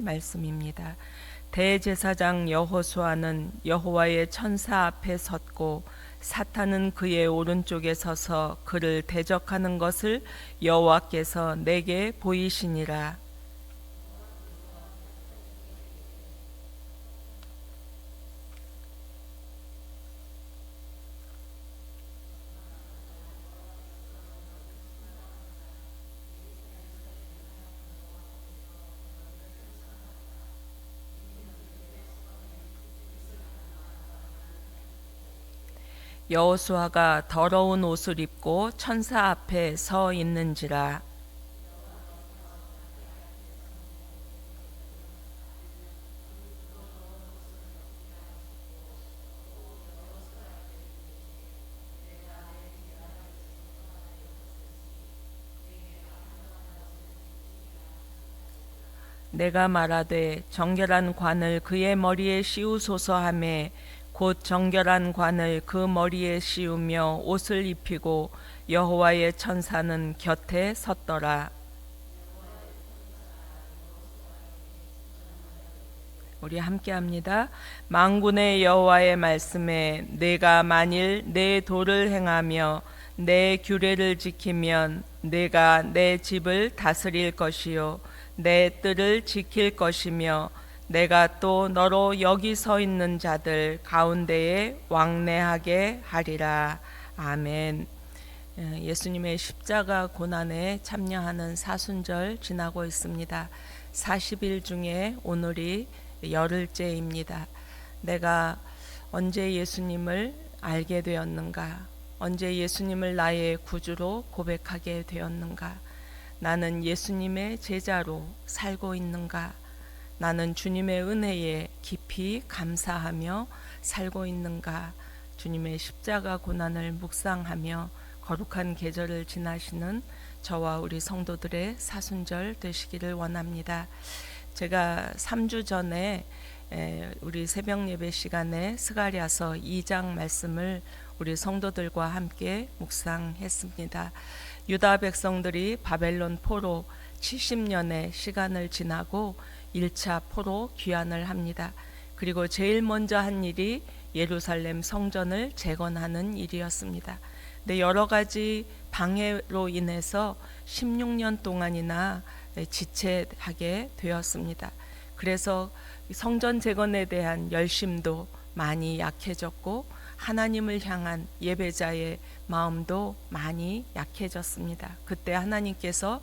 말씀입니다. 대제사장 여호수아는 여호와의 천사 앞에 섰고 사탄은 그의 오른쪽에 서서 그를 대적하는 것을 여호와께서 내게 보이시니라. 여호수아가 더러운 옷을 입고 천사 앞에 서 있는지라. 내가 말하되 정결한 관을 그의 머리에 씌우소서 하매 곧 정결한 관을 그 머리에 씌우며 옷을 입히고 여호와의 천사는 곁에 섰더라. 우리 함께 합니다. 망군의 여호와의 말씀에 내가 만일 내 도를 행하며 내 규례를 지키면 내가 내 집을 다스릴 것이요 내 뜰을 지킬 것이며 내가 또 너로 여기 서 있는 자들 가운데에 왕래하게 하리라. 아멘. 예, 예수님의 십자가 고난에 참여하는 사순절 지나고 있습니다. 40일 중에 오늘이 열흘째입니다. 내가 언제 예수님을 알게 되었는가? 언제 예수님을 나의 구주로 고백하게 되었는가? 나는 예수님의 제자로 살고 있는가? 나는 주님의 은혜에 깊이 감사하며 살고 있는가? 주님의 십자가 고난을 묵상하며 거룩한 계절을 지나시는 저와 우리 성도들의 사순절 되시기를 원합니다. 제가 3주 전에 우리 새벽 예배 시간에 스가랴서 2장 말씀을 우리 성도들과 함께 묵상했습니다. 유다 백성들이 바벨론 포로 70년의 시간을 지나고 1차 포로 귀환을 합니다. 그리고 제일 먼저 한 일이 예루살렘 성전을 재건하는 일이었습니다. 근데 여러 가지 방해로 인해서 16년 동안이나 지체하게 되었습니다. 그래서 성전 재건에 대한 열심도 많이 약해졌고 하나님을 향한 예배자의 마음도 많이 약해졌습니다. 그때 하나님께서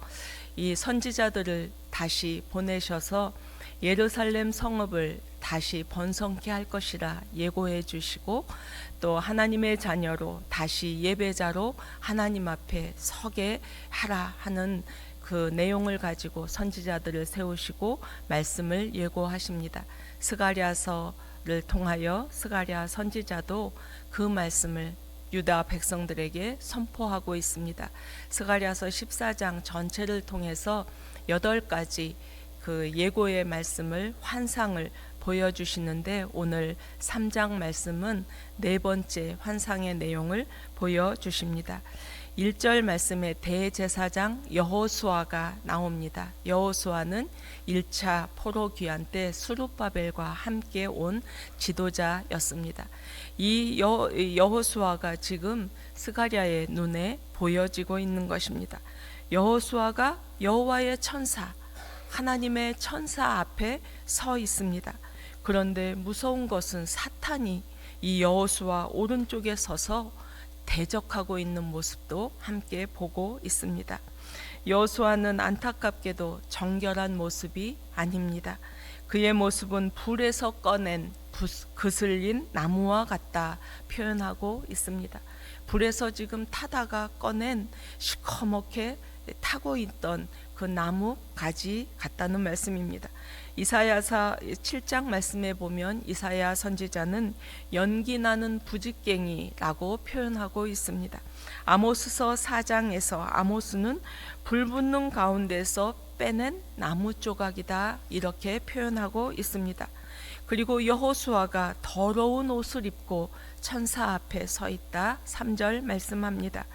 이 선지자들을 다시 보내셔서 예루살렘 성읍을 다시 번성케 할 것이라 예고해 주시고 또 하나님의 자녀로 다시 예배자로 하나님 앞에 서게 하라 하는 그 내용을 가지고 선지자들을 세우시고 말씀을 예고하십니다. 스가랴서를 통하여 스가랴 선지자도 그 말씀을 유다 백성들에게 선포하고 있습니다. 스가랴서 14장 전체를 통해서 여덟 가지 그 예고의 말씀을 환상을 보여주시는데 오늘 3장 말씀은 네 번째 환상의 내용을 보여주십니다. 1절 말씀에 대제사장 여호수아가 나옵니다. 여호수아는 1차 포로 귀환 때 수룹바벨과 함께 온 지도자였습니다. 이 여, 여호수아가 지금 스가랴의 눈에 보여지고 있는 것입니다. 여호수아가 여호와의 천사 하나님의 천사 앞에 서 있습니다. 그런데 무서운 것은 사탄이 이 여호수아 오른쪽에 서서 대적하고 있는 모습도 함께 보고 있습니다. 여호수아는 안타깝게도 정결한 모습이 아닙니다. 그의 모습은 불에서 꺼낸 그슬린 나무와 같다 표현하고 있습니다. 불에서 지금 타다가 꺼낸 시커멓게 타고 있던 그 나무 가지 같다는 말씀입니다. 이사야사 7장 말씀에 보면 이사야 선지자는 연기 나는 부직갱이라고 표현하고 있습니다. 아모스서 4장에서 아모스는 불 붙는 가운데서 빼낸 나무 조각이다 이렇게 표현하고 있습니다. 그리고 여호수아가 더러운 옷을 입고 천사 앞에 서 있다 3절 말씀합니다.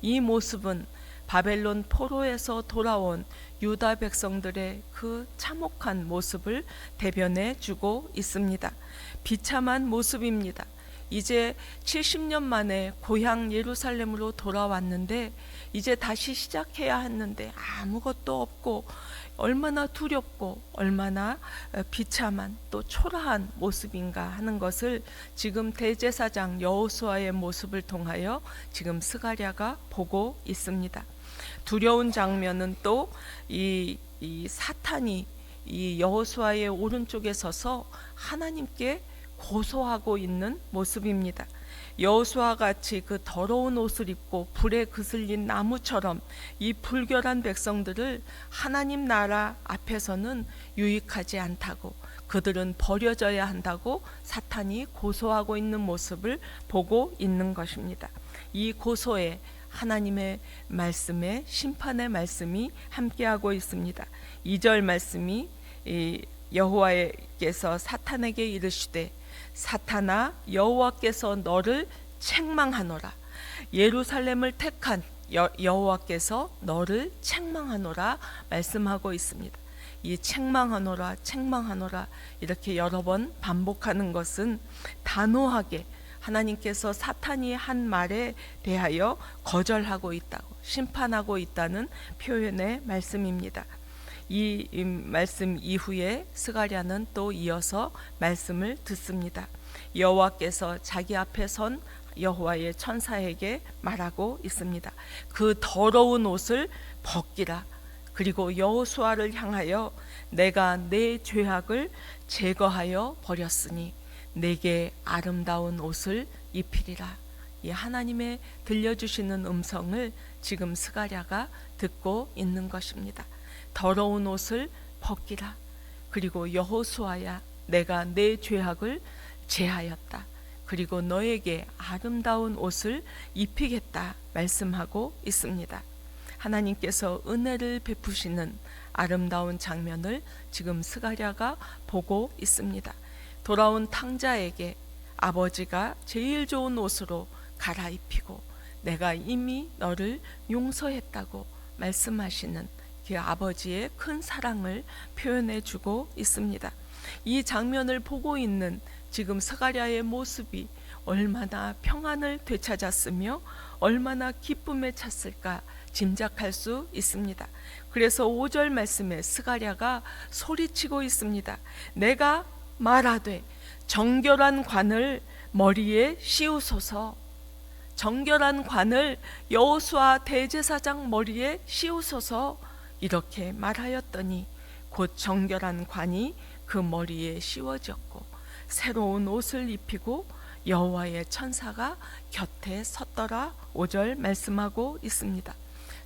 이 모습은 바벨론 포로에서 돌아온 유다 백성들의 그 참혹한 모습을 대변해 주고 있습니다. 비참한 모습입니다. 이제 70년 만에 고향 예루살렘으로 돌아왔는데 이제 다시 시작해야 했는데 아무것도 없고 얼마나 두렵고 얼마나 어, 비참한 또 초라한 모습인가 하는 것을 지금 대제사장 여호수아의 모습을 통하여 지금 스가랴가 보고 있습니다. 두려운 장면은 또이 이 사탄이 이 여호수아의 오른쪽에 서서 하나님께 고소하고 있는 모습입니다. 여호수아 같이 그 더러운 옷을 입고 불에 그슬린 나무처럼 이 불결한 백성들을 하나님 나라 앞에서는 유익하지 않다고 그들은 버려져야 한다고 사탄이 고소하고 있는 모습을 보고 있는 것입니다. 이 고소에 하나님의 말씀에 심판의 말씀이 함께하고 있습니다. 2절 말씀이 이 여호와께서 사탄에게 이르시되 사탄아 여호와께서 너를 책망하노라 예루살렘을 택한 여, 여호와께서 너를 책망하노라 말씀하고 있습니다. 이 책망하노라 책망하노라 이렇게 여러 번 반복하는 것은 단호하게 하나님께서 사탄이 한 말에 대하여 거절하고 있다고 심판하고 있다는 표현의 말씀입니다. 이 말씀 이후에 스가랴는 또 이어서 말씀을 듣습니다. 여호와께서 자기 앞에 선 여호와의 천사에게 말하고 있습니다. 그 더러운 옷을 벗기라. 그리고 여호수아를 향하여 내가 내 죄악을 제거하여 버렸으니 내게 아름다운 옷을 입히리라. 이 하나님의 들려주시는 음성을 지금 스가랴가 듣고 있는 것입니다. 더러운 옷을 벗기라. 그리고 여호수아야 내가 내 죄악을 제하였다. 그리고 너에게 아름다운 옷을 입히겠다 말씀하고 있습니다. 하나님께서 은혜를 베푸시는 아름다운 장면을 지금 스가랴가 보고 있습니다. 돌아온 탕자에게 아버지가 제일 좋은 옷으로 갈아입히고 내가 이미 너를 용서했다고 말씀하시는 그 아버지의 큰 사랑을 표현해 주고 있습니다. 이 장면을 보고 있는 지금 스가랴의 모습이 얼마나 평안을 되찾았으며 얼마나 기쁨에 찼을까 짐작할 수 있습니다. 그래서 5절 말씀에 스가랴가 소리치고 있습니다. 내가 말하되 정결한 관을 머리에 씌우소서. 정결한 관을 여호수아 대제사장 머리에 씌우소서. 이렇게 말하였더니 곧 정결한 관이 그 머리에 씌워졌고 새로운 옷을 입히고 여호와의 천사가 곁에 섰더라. 5절 말씀하고 있습니다.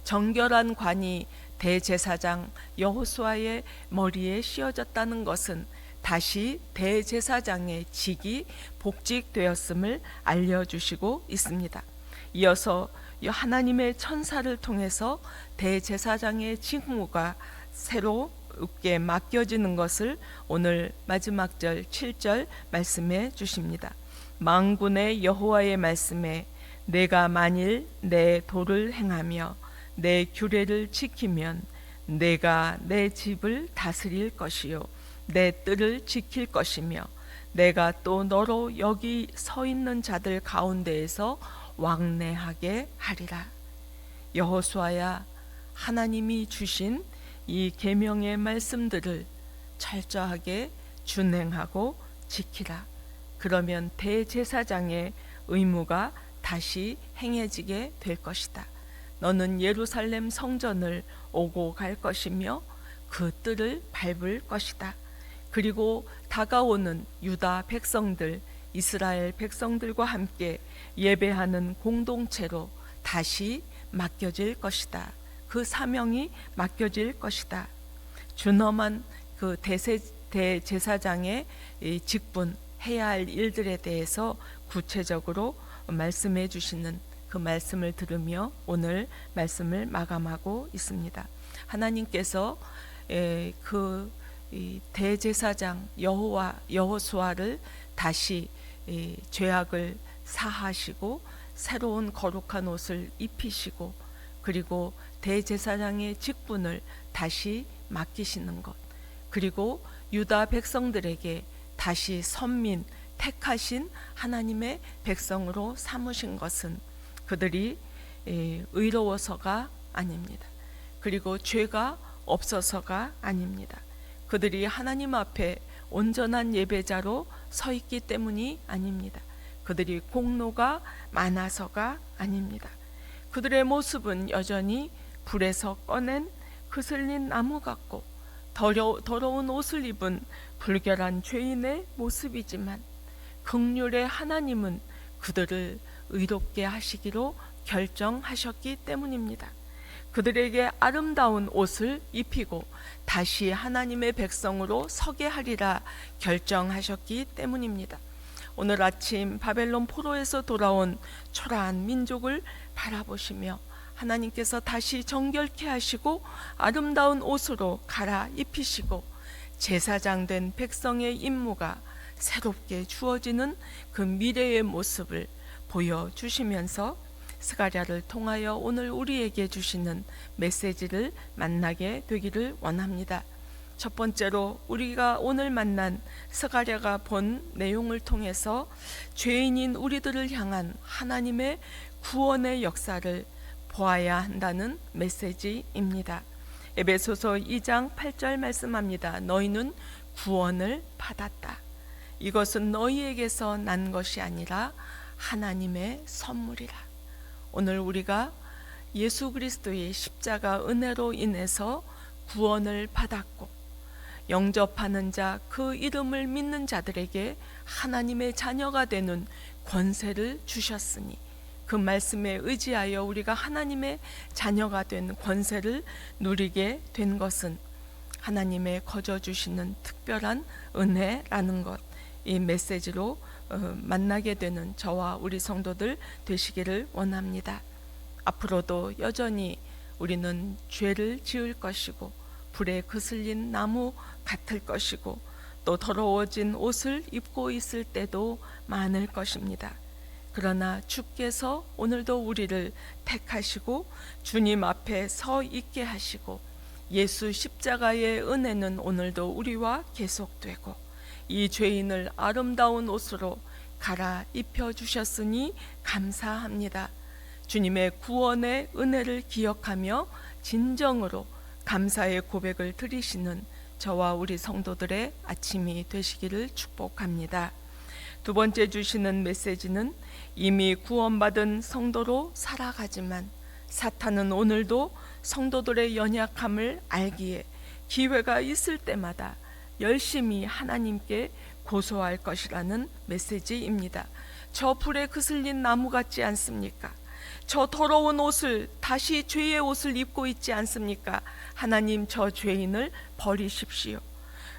정결한 관이 대제사장 여호수아의 머리에 씌워졌다는 것은 다시 대제사장의 직이 복직되었음을 알려주시고 있습니다. 이어서 하나님의 천사를 통해서 대제사장의 직무가 새롭게 맡겨지는 것을 오늘 마지막 절 7절 말씀해 주십니다. 망군의 여호와의 말씀에 내가 만일 내 도를 행하며 내 규례를 지키면 내가 내 집을 다스릴 것이요 내 뜰을 지킬 것이며 내가 또 너로 여기 서 있는 자들 가운데에서 왕래하게 하리라. 여호수아야 하나님이 주신 이 계명의 말씀들을 철저하게 준행하고 지키라. 그러면 대제사장의 의무가 다시 행해지게 될 것이다. 너는 예루살렘 성전을 오고 갈 것이며 그 뜰을 밟을 것이다. 그리고 다가오는 유다 백성들, 이스라엘 백성들과 함께 예배하는 공동체로 다시 맡겨질 것이다. 그 사명이 맡겨질 것이다. 준엄한 그 대세, 대제사장의 직분 해야 할 일들에 대해서 구체적으로 말씀해 주시는 그 말씀을 들으며 오늘 말씀을 마감하고 있습니다. 하나님께서 그 대제사장 여호와 여호수아를 다시 죄악을 사하시고 새로운 거룩한 옷을 입히시고 그리고 대제사장의 직분을 다시 맡기시는 것 그리고 유다 백성들에게 다시 선민 택하신 하나님의 백성으로 삼으신 것은 그들이 에, 의로워서가 아닙니다. 그리고 죄가 없어서가 아닙니다. 그들이 하나님 앞에 온전한 예배자로 서 있기 때문이 아닙니다. 그들이 공로가 많아서가 아닙니다. 그들의 모습은 여전히 불에서 꺼낸 그슬린 나무 같고 더러, 더러운 옷을 입은 불결한 죄인의 모습이지만 극률의 하나님은 그들을 의롭게 하시기로 결정하셨기 때문입니다. 그들에게 아름다운 옷을 입히고 다시 하나님의 백성으로 서게 하리라 결정하셨기 때문입니다. 오늘 아침 바벨론 포로에서 돌아온 초라한 민족을 바라보시며 하나님께서 다시 정결케 하시고 아름다운 옷으로 갈아 입히시고 제사장 된 백성의 임무가 새롭게 주어지는 그 미래의 모습을 보여주시면서 스가랴를 통하여 오늘 우리에게 주시는 메시지를 만나게 되기를 원합니다. 첫 번째로 우리가 오늘 만난 스가랴가 본 내용을 통해서 죄인인 우리들을 향한 하나님의 구원의 역사를 보아야 한다는 메시지입니다. 에베소서 2장 8절 말씀합니다. 너희는 구원을 받았다. 이것은 너희에게서 난 것이 아니라 하나님의 선물이라. 오늘 우리가 예수 그리스도의 십자가 은혜로 인해서 구원을 받았고 영접하는 자 그 이름을 믿는 자들에게 하나님의 자녀가 되는 권세를 주셨으니 그 말씀에 의지하여 우리가 하나님의 자녀가 된 권세를 누리게 된 것은 하나님의 거저 주시는 특별한 은혜라는 것. 이 메시지로 어, 만나게 되는 저와 우리 성도들 되시기를 원합니다. 앞으로도 여전히 우리는 죄를 지을 것이고 불에 그슬린 나무 같을 것이고 또 더러워진 옷을 입고 있을 때도 많을 것입니다. 그러나 주께서 오늘도 우리를 택하시고 주님 앞에 서 있게 하시고 예수 십자가의 은혜는 오늘도 우리와 계속되고 이 죄인을 아름다운 옷으로 갈아 입혀 주셨으니 감사합니다. 주님의 구원의 은혜를 기억하며 진정으로 감사의 고백을 드리시는 저와 우리 성도들의 아침이 되시기를 축복합니다. 두 번째 주시는 메시지는 이미 구원받은 성도로 살아가지만 사탄은 오늘도 성도들의 연약함을 알기에 기회가 있을 때마다 열심히 하나님께 고소할 것이라는 메시지입니다. 저 불에 그슬린 나무 같지 않습니까? 저 더러운 옷을 다시 죄의 옷을 입고 있지 않습니까? 하나님 저 죄인을 버리십시오.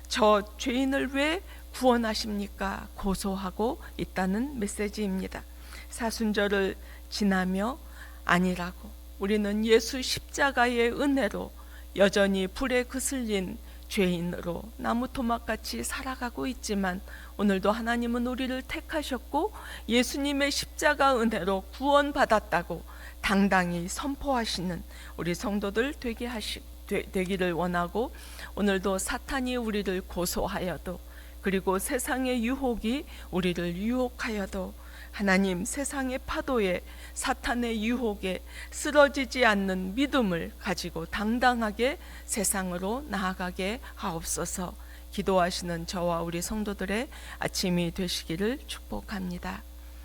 저 죄인을 왜 구원하십니까? 고소하고 있다는 메시지입니다. 사순절을 지나며 아니라고 우리는 예수 십자가의 은혜로 여전히 불에 그슬린 죄인으로 나무 토막같이 살아가고 있지만 오늘도 하나님은 우리를 택하셨고 예수님의 십자가 은혜로 구원받았다고 당당히 선포하시는 우리 성도들 되게 하시 되, 되기를 원하고 오늘도 사탄이 우리를 고소하여도 그리고 세상의 유혹이 우리를 유혹하여도 하나님 세상의 파도에 사탄의 유혹에 쓰러지지 않는 믿음을 가지고 당당하게 세상으로 나아가게 하옵소서 기도하시는 저와 우리 성도들의 아침이 되시기를 축복합니다.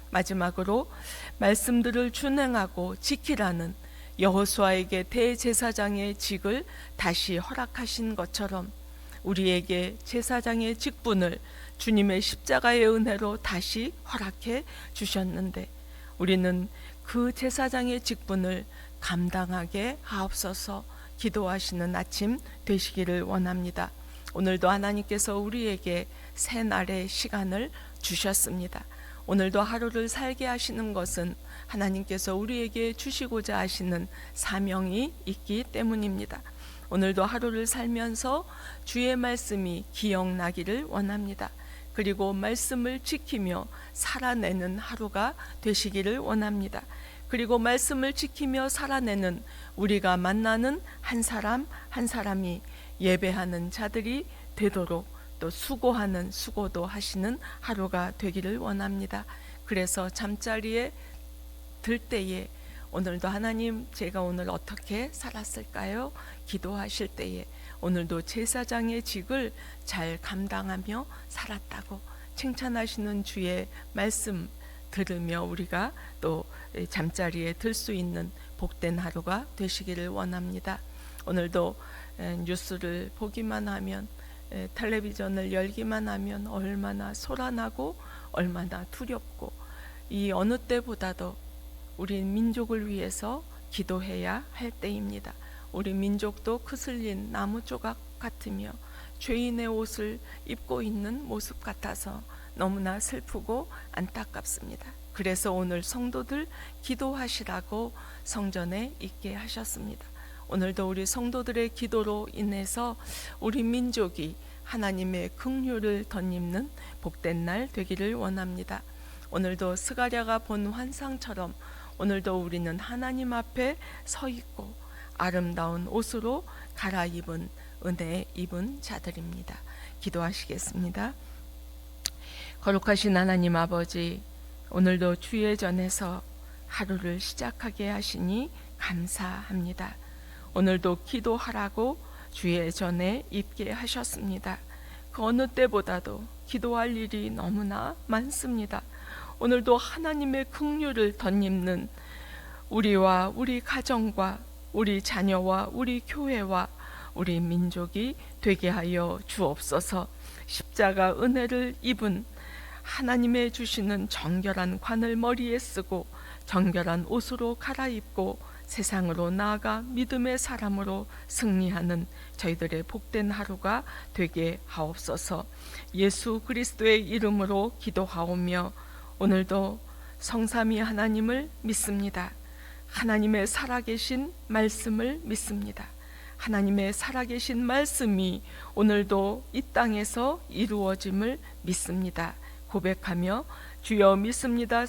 마지막으로 말씀들을 준행하고 지키라는 여호수아에게 대제사장의 직을 다시 허락하신 것처럼 우리에게 제사장의 직분을 주님의 십자가의 은혜로 다시 허락해 주셨는데 우리는 그 제사장의 직분을 감당하게 하옵소서 기도하시는 아침 되시기를 원합니다. 오늘도 하나님께서 우리에게 새 날의 시간을 주셨습니다. 오늘도 하루를 살게 하시는 것은 하나님께서 우리에게 주시고자 하시는 사명이 있기 때문입니다. 오늘도 하루를 살면서 주의 말씀이 기억나기를 원합니다. 그리고 말씀을 지키며 살아내는 하루가 되시기를 원합니다. 그리고 말씀을 지키며 살아내는 우리가 만나는 한 사람 한 사람이 예배하는 자들이 되도록 또 수고하는 수고도 하시는 하루가 되기를 원합니다. 그래서 잠자리에 들 때에 오늘도 하나님 제가 오늘 어떻게 살았을까요? 기도하실 때에 오늘도 제사장의 직을 잘 감당하며 살았다고 칭찬하시는 주의 말씀 들으며 우리가 또 잠자리에 들 수 있는 복된 하루가 되시기를 원합니다. 오늘도 에, 뉴스를 보기만 하면 에, 텔레비전을 열기만 하면 얼마나 소란하고 얼마나 두렵고 이 어느 때보다도 우리 민족을 위해서 기도해야 할 때입니다. 우리 민족도 크슬린 나무 조각 같으며 죄인의 옷을 입고 있는 모습 같아서 너무나 슬프고 안타깝습니다. 그래서 오늘 성도들 기도하시라고 성전에 있게 하셨습니다. 오늘도 우리 성도들의 기도로 인해서 우리 민족이 하나님의 긍휼을 덧입는 복된 날 되기를 원합니다. 오늘도 스가랴가 본 환상처럼 오늘도 우리는 하나님 앞에 서 있고 아름다운 옷으로 갈아입은 은혜 입은 자들입니다. 기도하시겠습니다. 거룩하신 하나님 아버지, 오늘도 주의 전에서 하루를 시작하게 하시니 감사합니다. 오늘도 기도하라고 주의 전에 입게 하셨습니다. 그 어느 때보다도 기도할 일이 너무나 많습니다. 오늘도 하나님의 긍휼을 덧입는 우리와 우리 가정과 우리 자녀와 우리 교회와 우리 민족이 되게 하여 주옵소서. 십자가 은혜를 입은 하나님의 주시는 정결한 관을 머리에 쓰고 정결한 옷으로 갈아입고 세상으로 나아가 믿음의 사람으로 승리하는 저희들의 복된 하루가 되게 하옵소서. 예수 그리스도의 이름으로 기도하오며 오늘도 성삼위 하나님을 믿습니다. 하나님의 살아계신 말씀을 믿습니다. 하나님의 살아계신 말씀이 오늘도 이 땅에서 이루어짐을 믿습니다. 고백하며 주여 믿습니다.